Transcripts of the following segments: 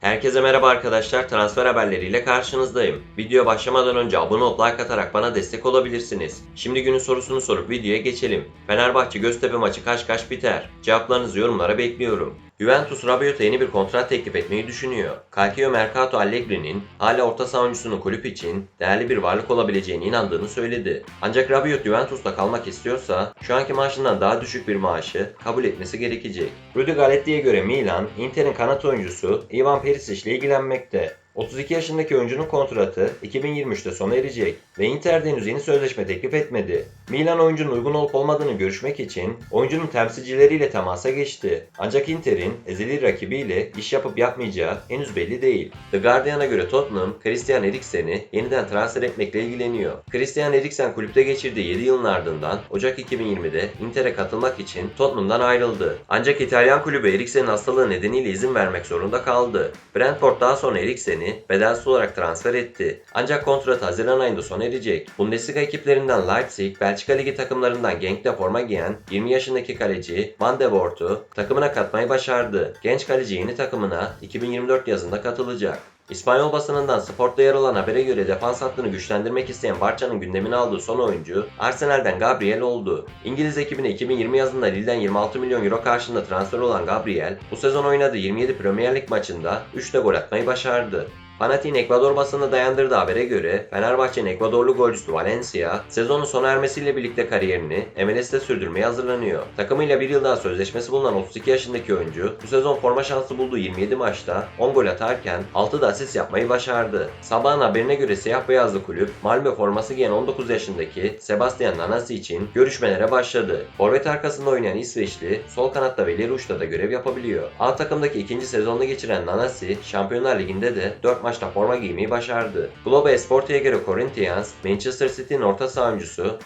Herkese merhaba arkadaşlar. Transfer haberleriyle karşınızdayım. Video başlamadan önce abone olup like atarak bana destek olabilirsiniz. Şimdi günün sorusunu sorup videoya geçelim. Fenerbahçe Göztepe maçı kaç kaç biter? Cevaplarınızı yorumlara bekliyorum. Juventus Rabiot'a yeni bir kontrat teklif etmeyi düşünüyor. Calcio Mercato Allegri'nin hala orta saha oyuncusunun kulüp için değerli bir varlık olabileceğine inandığını söyledi. Ancak Rabiot Juventus'ta kalmak istiyorsa şu anki maaşından daha düşük bir maaşı kabul etmesi gerekecek. Rudi Galetti'ye göre Milan, Inter'in kanat oyuncusu Ivan Perisic ile ilgilenmekte. 32 yaşındaki oyuncunun kontratı 2023'te sona erecek ve Inter de henüz yeni sözleşme teklif etmedi. Milan oyuncunun uygun olup olmadığını görüşmek için oyuncunun temsilcileriyle temasa geçti. Ancak Inter'in ezeli rakibiyle iş yapıp yapmayacağı henüz belli değil. The Guardian'a göre Tottenham, Christian Eriksen'i yeniden transfer etmekle ilgileniyor. Christian Eriksen kulüpte geçirdiği 7 yılın ardından Ocak 2020'de Inter'e katılmak için Tottenham'dan ayrıldı. Ancak İtalyan kulübü Eriksen'in hastalığı nedeniyle izin vermek zorunda kaldı. Brentford daha sonra Eriksen'i bedelsiz olarak transfer etti. Ancak kontrat Haziran ayında sona erecek. Bundesliga ekiplerinden Leipzig, Belçika Ligi takımlarından Genk'te forma giyen 20 yaşındaki kaleci Van de Voort'u takımına katmayı başardı. Genç kaleci yeni takımına 2024 yazında katılacak. İspanyol basınından Sport'ta yer alan habere göre defans hattını güçlendirmek isteyen Barça'nın gündemine aldığı son oyuncu Arsenal'den Gabriel oldu. İngiliz ekibine 2020 yazında Lille'den 26 milyon euro karşılığında transfer olan Gabriel bu sezon oynadığı 27 Premier Lig maçında 3 de gol atmayı başardı. Fanatik'in Ekvador basını dayandırdığı habere göre Fenerbahçe'nin Ekvadorlu golcüsü Valencia sezonun sona ermesiyle birlikte kariyerini MLS'te sürdürmeye hazırlanıyor. Takımıyla bir yıl daha sözleşmesi bulunan 32 yaşındaki oyuncu bu sezon forma şansı bulduğu 27 maçta 10 gol atarken 6 da asist yapmayı başardı. Sabahın haberine göre siyah beyazlı kulüp Malmö forması giyen 19 yaşındaki Sebastian Nanasi için görüşmelere başladı. Forvet arkasında oynayan İsveçli sol kanatta ve ileri da görev yapabiliyor. A takımdaki ikinci sezonunu geçiren Nanasi Şampiyonlar Ligi'nde de 4 maçta forma giymeyi başardı. Globo Esporte'ye göre Corinthians, Manchester City'nin orta saha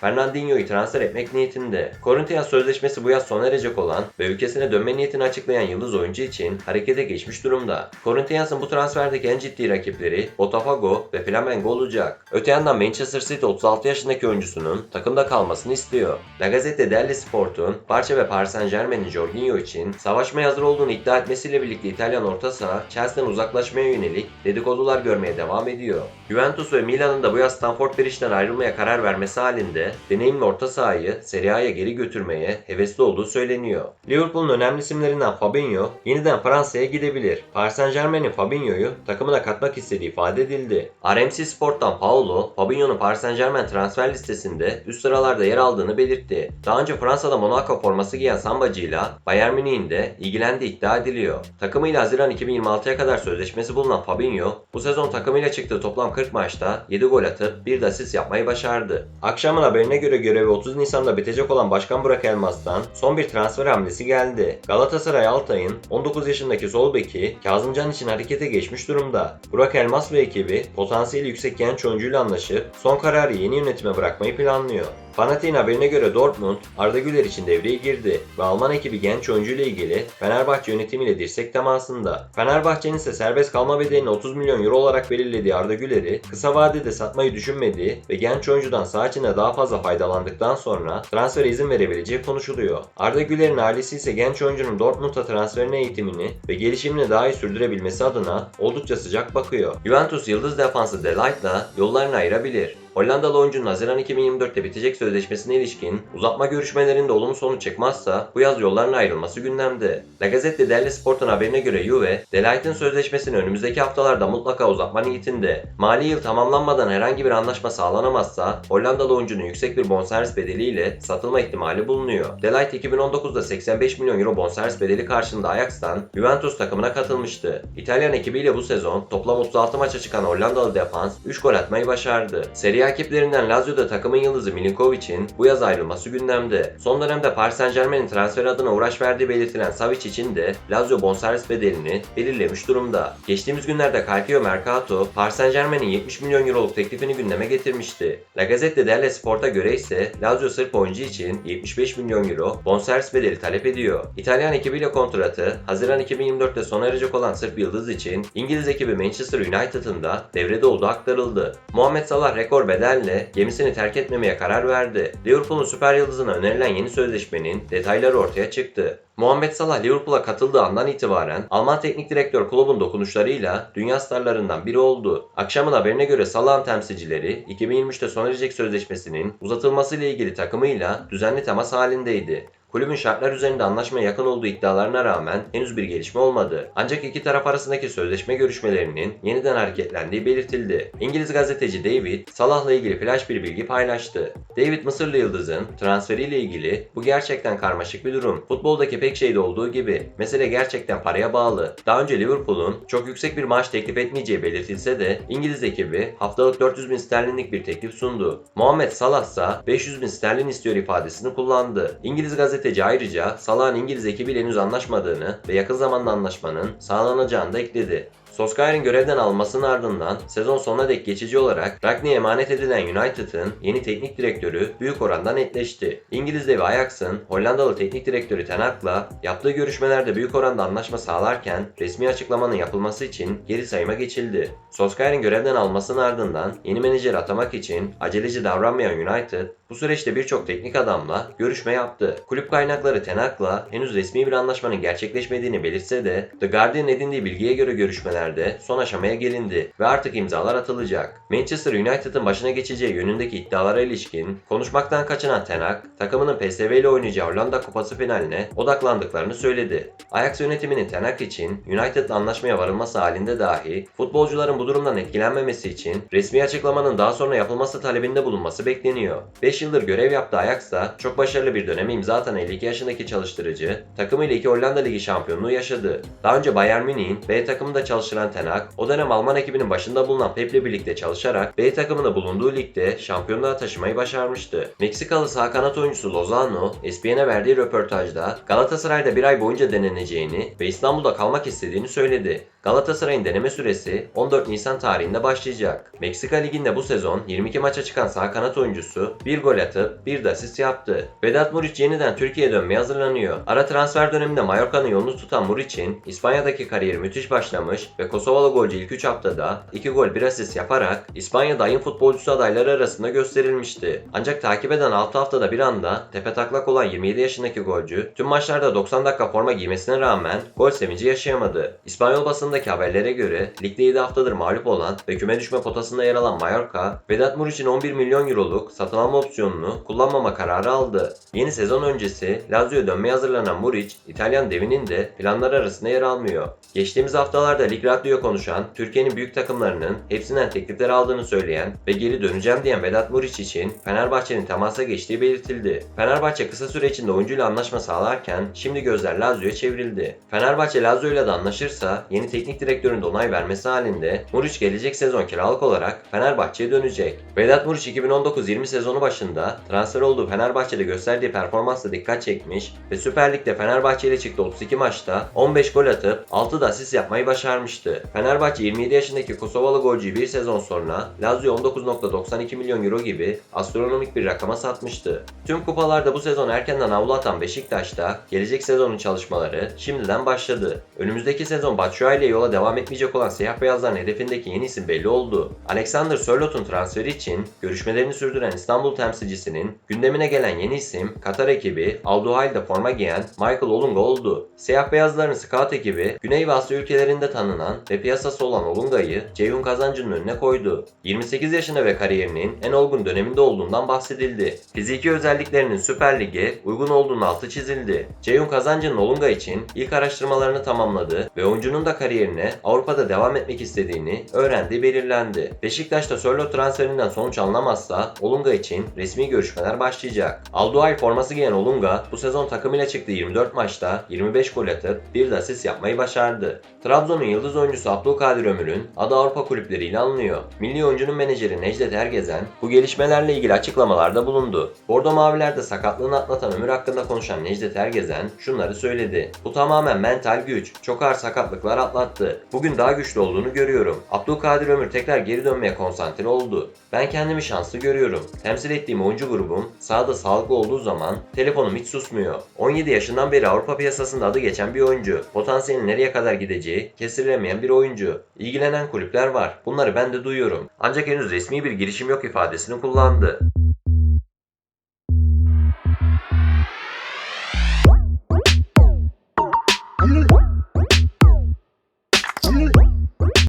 Fernandinho'yu transfer etmek niyetinde. Corinthians sözleşmesi bu yaz sona erecek olan ve ülkesine dönme niyetini açıklayan yıldız oyuncu için harekete geçmiş durumda. Corinthians'ın bu transferdeki en ciddi rakipleri Botafogo ve Flamengo olacak. Öte yandan Manchester City 36 yaşındaki oyuncusunun takımda kalmasını istiyor. La Gazzetta dello Sport'un Barça ve Paris Saint Germain'in Jorginho için savaşmaya hazır olduğunu iddia etmesiyle birlikte İtalyan orta saha Chelsea'den uzaklaşmaya yönelik dedikodular görmeye devam ediyor. Juventus ve Milan'ın da bu yaz Stamford Bridge'den ayrılmaya karar vermesi halinde deneyimli orta sahayı Serie A'ya geri götürmeye hevesli olduğu söyleniyor. Liverpool'un önemli isimlerinden Fabinho yeniden Fransa'ya gidebilir. Paris Saint Germain'in Fabinho'yu takımına katmak istediği ifade edildi. RMC Sport'tan Paulo, Fabinho'nun Paris Saint Germain transfer listesinde üst sıralarda yer aldığını belirtti. Daha önce Fransa'da Monaco forması giyen Sambacı'yla Bayern Münih'in de ilgilendiği iddia ediliyor. Takımıyla Haziran 2026'ya kadar sözleşmesi bulunan Fabinho, bu sezon takımıyla çıktığı toplam 40 maçta 7 gol atıp 1 de asist yapmayı başardı. Akşamın haberine göre görevi 30 Nisan'da bitecek olan Başkan Burak Elmas'tan son bir transfer hamlesi geldi. Galatasaray Altay'ın 19 yaşındaki sol beki Kazımcan için harekete geçmiş durumda. Burak Elmas ve ekibi potansiyeli yüksek genç oyuncuyla anlaşıp son kararı yeni yönetime bırakmayı planlıyor. Fanatik'in haberine göre Dortmund, Arda Güler için devreye girdi ve Alman ekibi genç oyuncu ile ilgili Fenerbahçe yönetimiyle dirsek temasında. Fenerbahçe'nin ise serbest kalma bedelini 30 milyon euro olarak belirlediği Arda Güler'i kısa vadede satmayı düşünmediği ve genç oyuncudan sağ içinde daha fazla faydalandıktan sonra transfere izin verebileceği konuşuluyor. Arda Güler'in ailesi ise genç oyuncunun Dortmund'a transferine eğitimini ve gelişimini daha iyi sürdürebilmesi adına oldukça sıcak bakıyor. Juventus yıldız defansı De Light'la yollarını ayırabilir. Hollandalı oyuncunun Haziran 2024'te bitecek sözleşmesine ilişkin uzatma görüşmelerinde olumlu sonuç çıkmazsa bu yaz yolların ayrılması gündemde. La Gazzetta dello Sport'un haberine göre Juve, Delight'in sözleşmesini önümüzdeki haftalarda mutlaka uzatma niyetinde. Mali yıl tamamlanmadan herhangi bir anlaşma sağlanamazsa Hollandalı oyuncunun yüksek bir bonservis bedeliyle satılma ihtimali bulunuyor. Delight 2019'da 85 milyon euro bonservis bedeli karşılığında Ajax'tan Juventus takımına katılmıştı. İtalyan ekibiyle bu sezon toplam 36 maça çıkan Hollandalı defans 3 gol atmayı başardı. Seri Serie A ekiplerinden Lazio'da takımın yıldızı Milinkovic'in bu yaz ayrılması gündemde. Son dönemde Paris Saint Germain'in transfer adına uğraş verdiği belirtilen Savic için de Lazio bonservis bedelini belirlemiş durumda. Geçtiğimiz günlerde Calcio Mercato, Paris Saint Germain'in 70 milyon euroluk teklifini gündeme getirmişti. La Gazzetta dello Sport'a göre ise Lazio Sırp oyuncu için 75 milyon euro bonservis bedeli talep ediyor. İtalyan ekibiyle kontratı Haziran 2024'te sona erecek olan Sırp yıldız için İngiliz ekibi Manchester United'ın da devrede olduğu aktarıldı. Muhammed Salah rekor bedelle gemisini terk etmemeye karar verdi. Liverpool'un süper yıldızına önerilen yeni sözleşmenin detayları ortaya çıktı. Muhammed Salah Liverpool'a katıldığı andan itibaren Alman teknik direktör kulübün dokunuşlarıyla dünya starlarından biri oldu. Akşamın haberine göre Salah'ın temsilcileri 2023'te sona erecek sözleşmesinin uzatılmasıyla ilgili takımıyla düzenli temas halindeydi. Kulübün şartlar üzerinde anlaşmaya yakın olduğu iddialarına rağmen henüz bir gelişme olmadı. Ancak iki taraf arasındaki sözleşme görüşmelerinin yeniden hareketlendiği belirtildi. İngiliz gazeteci David, Salah'la ilgili flash bir bilgi paylaştı. David Mısırlı Yıldız'ın transferiyle ilgili bu gerçekten karmaşık bir durum. Futboldaki pek şeyde olduğu gibi mesele gerçekten paraya bağlı. Daha önce Liverpool'un çok yüksek bir maaş teklif etmeyeceği belirtilse de İngiliz ekibi haftalık 400 bin sterlinlik bir teklif sundu. Muhammed Salah ise 500 bin sterlin istiyor ifadesini kullandı. İngiliz gazeteci ayrıca Salah'ın İngiliz ekibiyle henüz anlaşmadığını ve yakın zamanda anlaşmanın sağlanacağını da ekledi. Solskjaer'in görevden almasının ardından sezon sonuna dek geçici olarak Ragni'ye emanet edilen United'ın yeni teknik direktörü büyük oranda netleşti. İngiliz devi Ajax'ın Hollandalı teknik direktörü Ten Hag'la yaptığı görüşmelerde büyük oranda anlaşma sağlarken resmi açıklamanın yapılması için geri sayıma geçildi. Solskjaer'in görevden almasının ardından yeni menajer atamak için aceleci davranmayan United bu süreçte birçok teknik adamla görüşme yaptı. Kulüp kaynakları Ten Hag'la henüz resmi bir anlaşmanın gerçekleşmediğini belirtse de The Guardian edindiği bilgiye göre görüşmelerde son aşamaya gelindi ve artık imzalar atılacak. Manchester United'ın başına geçeceği yönündeki iddialara ilişkin konuşmaktan kaçınan Ten Hag, takımının PSV ile oynayacağı Hollanda Kupası finaline odaklandıklarını söyledi. Ajax yönetiminin Ten Hag için United'la anlaşmaya varılması halinde dahi futbolcuların bu durumdan etkilenmemesi için resmi açıklamanın daha sonra yapılması talebinde bulunması bekleniyor. 5 yıldır görev yaptığı Ajax da çok başarılı bir döneme imza atan 52 yaşındaki çalıştırıcı takımıyla iki Hollanda Ligi şampiyonluğu yaşadı. Daha önce Bayern Münih'in B takımında çalıştıran Ten Hag, o dönem Alman ekibinin başında bulunan Pep'le birlikte çalışarak B takımında bulunduğu ligde şampiyonluğa taşımayı başarmıştı. Meksikalı sağ kanat oyuncusu Lozano, ESPN'e verdiği röportajda Galatasaray'da bir ay boyunca deneneceğini ve İstanbul'da kalmak istediğini söyledi. Galatasaray'ın deneme süresi 14 Nisan tarihinde başlayacak. Meksika Ligi'nde bu sezon 22 maça çıkan sağ kanat oyuncusu bir gol atıp bir de asist yaptı. Vedat Muriç yeniden Türkiye'ye dönmeye hazırlanıyor. Ara transfer döneminde Mallorca'nın yolunu tutan Muriç'in İspanya'daki kariyeri müthiş başlamış ve Kosovalı golcü ilk 3 haftada 2 gol 1 asist yaparak İspanya'da ayın futbolcusu adayları arasında gösterilmişti. Ancak takip eden 6 haftada bir anda tepe taklak olan 27 yaşındaki golcü tüm maçlarda 90 dakika forma giymesine rağmen gol sevinci yaşayamadı. İspanyol basındaki haberlere göre ligde 7 haftadır mağlup olan ve küme düşme potasında yer alan Mallorca, Vedat Muriç'in 11 milyon euroluk satın alma opsiyonunu kullanmama kararı aldı. Yeni sezon öncesi Lazio'ya dönmeye hazırlanan Muriç, İtalyan devinin de planlar arasında yer almıyor. Geçtiğimiz haftalarda Lig Radyo'ya konuşan, Türkiye'nin büyük takımlarının hepsinden teklifler aldığını söyleyen ve geri döneceğim diyen Vedat Muriç için Fenerbahçe'nin temasa geçtiği belirtildi. Fenerbahçe kısa süre içinde oyuncuyla anlaşma sağlarken şimdi gözler Lazio'ya çevrildi. Fenerbahçe Lazio'yla da anlaşırsa yeni teknik direktörün de onay vermesi halinde Muriç gelecek sezon kiralık olarak Fenerbahçe'ye dönecek. Vedat Muriç 2019-20 sezonu başında transfer olduğu Fenerbahçe'de gösterdiği performansla dikkat çekmiş ve Süper Lig'de Fenerbahçe ile çıktı 32 maçta 15 gol atıp 6 da asist yapmayı başarmıştı. Fenerbahçe 27 yaşındaki Kosovalı golcüyü bir sezon sonra Lazio 19.92 milyon euro gibi astronomik bir rakama satmıştı. Tüm kupalarda bu sezon erkenden avlu atan Beşiktaş'ta gelecek sezonun çalışmaları şimdiden başladı. Önümüzdeki sezon Batshuayi ile yola devam etmeyecek olan siyah beyazların hedefindeki yeni isim belli oldu. Alexander Sörlot'un transferi için görüşmelerini sürdüren İstanbul temsilcisinin gündemine gelen yeni isim Katar ekibi Al Duhail'de forma giyen Michael Olunga oldu. Siyah beyazların scout ekibi Güney ve Asya ülkelerinde tanınan ve piyasası olan Olunga'yı Ceyhun Kazancı'nın önüne koydu. 28 yaşında ve kariyerinin en olgun döneminde olduğundan bahsedildi. Fiziki özelliklerinin Süper Lig'e uygun olduğunun altı çizildi. Ceyhun Kazancı'nın Olunga için ilk araştırmalarını tamamladı ve oyuncunun da kariyerine Avrupa'da devam etmek istediğini öğrendiği belirlendi. Beşiktaş'ta Sörloth transferinden sonuç alınamazsa Olunga için resmi görüşmeler başlayacak. Alduay forması giyen Olunga bu sezon takımıyla çıktığı 24 maçta 25 gol atıp bir de asist yapmayı başardı. Trabzon'un yıldız oyuncusu Abdülkadir Ömür'ün adı Avrupa kulüpleriyle alınıyor. Milli oyuncunun menajeri Necdet Ergezen bu gelişmelerle ilgili açıklamalarda bulundu. Bordo Maviler'de sakatlığını atlatan Ömür hakkında konuşan Necdet Ergezen şunları söyledi. Bu tamamen mental güç. Çok ağır sakatlıklar atlattı. Attı. Bugün daha güçlü olduğunu görüyorum. Abdülkadir Ömür tekrar geri dönmeye konsantre oldu. Ben kendimi şanslı görüyorum. Temsil ettiğim oyuncu grubum sahada sağlıklı olduğu zaman telefonum hiç susmuyor. 17 yaşından beri Avrupa piyasasında adı geçen bir oyuncu. Potansiyelin nereye kadar gideceği kestirilemeyen bir oyuncu. İlgilenen kulüpler var. Bunları ben de duyuyorum. Ancak henüz resmi bir girişim yok ifadesini kullandı.